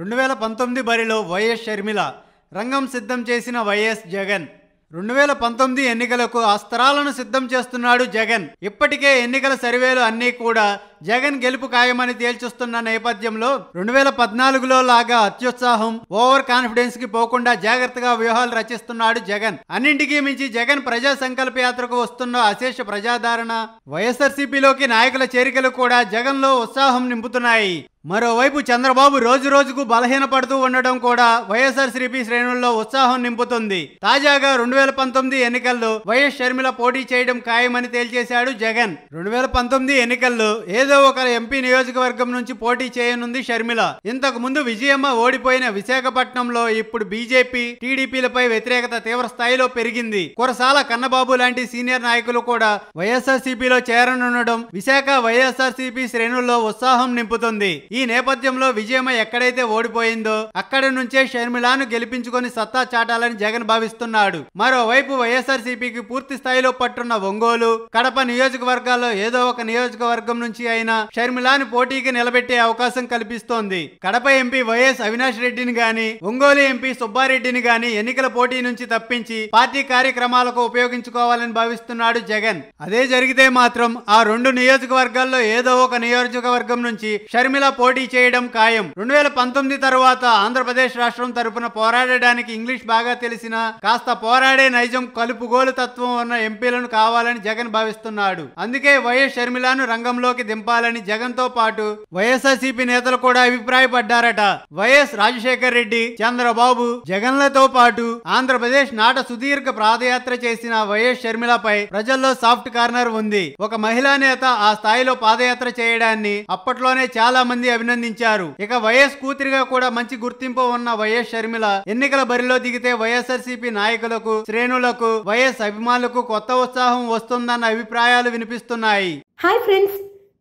రెండు వేల పంతొమ్మిది బరిలో వైఎస్ షర్మిల రంగం సిద్ధం చేసిన వైఎస్ జగన్. రెండు వేల పంతొమ్మిది ఎన్నికలకు అస్త్రాలను సిద్ధం చేస్తున్నాడు జగన్. ఇప్పటికే ఎన్నికల సర్వేలు అన్నీ కూడా జగన్ గెలుపు ఖాయమని తేల్చిస్తున్న నేపథ్యంలో రెండు వేల పద్నాలుగులో లాగా అత్యుత్సాహం ఓవర్ కాన్ఫిడెన్స్కి పోకుండా జాగ్రత్తగా వ్యూహాలు రచిస్తున్నాడు జగన్. అన్నింటికీ మించి జగన్ ప్రజా సంకల్ప యాత్రకు వస్తున్న అశేష ప్రజాదరణ వైఎస్ఆర్సీపీలోకి నాయకుల చేరికలు కూడా జగన్లో ఉత్సాహం నింపుతున్నాయి. మరోవైపు చంద్రబాబు రోజు రోజుకు బలహీనపడుతూ ఉండడం కూడా వైఎస్ఆర్ సిపి శ్రేణుల్లో ఉత్సాహం నింపుతుంది. తాజాగా రెండు వేల పంతొమ్మిది ఎన్నికల్లో వైఎస్ షర్మిల పోటీ చేయడం ఖాయమని తేల్చేశాడు జగన్. రెండు వేల పంతొమ్మిది ఎన్నికల్లో ఏదో ఒక ఎంపీ నియోజకవర్గం నుంచి పోటీ చేయనుంది షర్మిల. ఇంతకు ముందు విజయమ్మ ఓడిపోయిన విశాఖపట్నంలో ఇప్పుడు బీజేపీ టీడీపీలపై వ్యతిరేకత తీవ్ర స్థాయిలో పెరిగింది. కురసాల కన్నబాబు లాంటి సీనియర్ నాయకులు కూడా వైఎస్ఆర్సీపీలో చేరనుండడం విశాఖ వైఎస్ఆర్సీపీ శ్రేణుల్లో ఉత్సాహం నింపుతుంది. ఈ నేపథ్యంలో విజయమ్మ ఎక్కడైతే ఓడిపోయిందో అక్కడి నుంచే షర్మిలాను గెలిపించుకొని సత్తా చాటాలని జగన్ భావిస్తున్నాడు. మరోవైపు వైఎస్ఆర్సీపీకి పూర్తి స్థాయిలో పట్టున్న ఒంగోలు కడప నియోజకవర్గాల్లో ఏదో ఒక నియోజకవర్గం నుంచి అయిన షర్మిలాను పోటీకి నిలబెట్టే అవకాశం కల్పిస్తోంది. కడప ఎంపీ వైఎస్ అవినాష్ రెడ్డిని గాని ఒంగోలు ఎంపీ సుబ్బారెడ్డిని గాని ఎన్నికల పోటీ నుంచి తప్పించి పార్టీ కార్యక్రమాలకు ఉపయోగించుకోవాలని భావిస్తున్నాడు జగన్. అదే జరిగితే మాత్రం ఆ రెండు నియోజకవర్గాల్లో ఏదో ఒక నియోజకవర్గం నుంచి షర్మిల పోటీ చేయడం ఖాయం. రెండు వేల పంతొమ్మిది తరువాత ఆంధ్రప్రదేశ్ రాష్ట్రం తరపున పోరాడడానికి ఇంగ్లీష్ బాగా తెలిసిన కాస్త పోరాడే నైజం కలుపుగోలు తత్వం ఉన్న ఎంపీలను కావాలని జగన్ భావిస్తున్నాడు. అందుకే వైఎస్ షర్మిలాను రంగంలోకి దింప జగన్తో పాటు వైఎస్ఆర్సీపీ నేతలు కూడా అభిప్రాయపడ్డారట. వైఎస్ రాజశేఖర్ రెడ్డి చంద్రబాబు జగన్లతో పాటు ఆంధ్రప్రదేశ్ నాట సుదీర్ఘ పాదయాత్ర చేసిన వైఎస్ షర్మిలపై ప్రజల్లో సాఫ్ట్ కార్నర్ ఉంది. ఒక మహిళా నేత ఆ స్థాయిలో పాదయాత్ర చేయడాన్ని అప్పట్లోనే చాలా మంది అభినందించారు. ఇక వైఎస్ కూతురిగా కూడా మంచి గుర్తింపు ఉన్న వైఎస్ షర్మిల ఎన్నికల బరిలో దిగితే వైఎస్ఆర్సీపీ నాయకులకు శ్రేణులకు వైఎస్ అభిమానులకు కొత్త ఉత్సాహం వస్తుందన్న అభిప్రాయాలు వినిపిస్తున్నాయి. Hi friends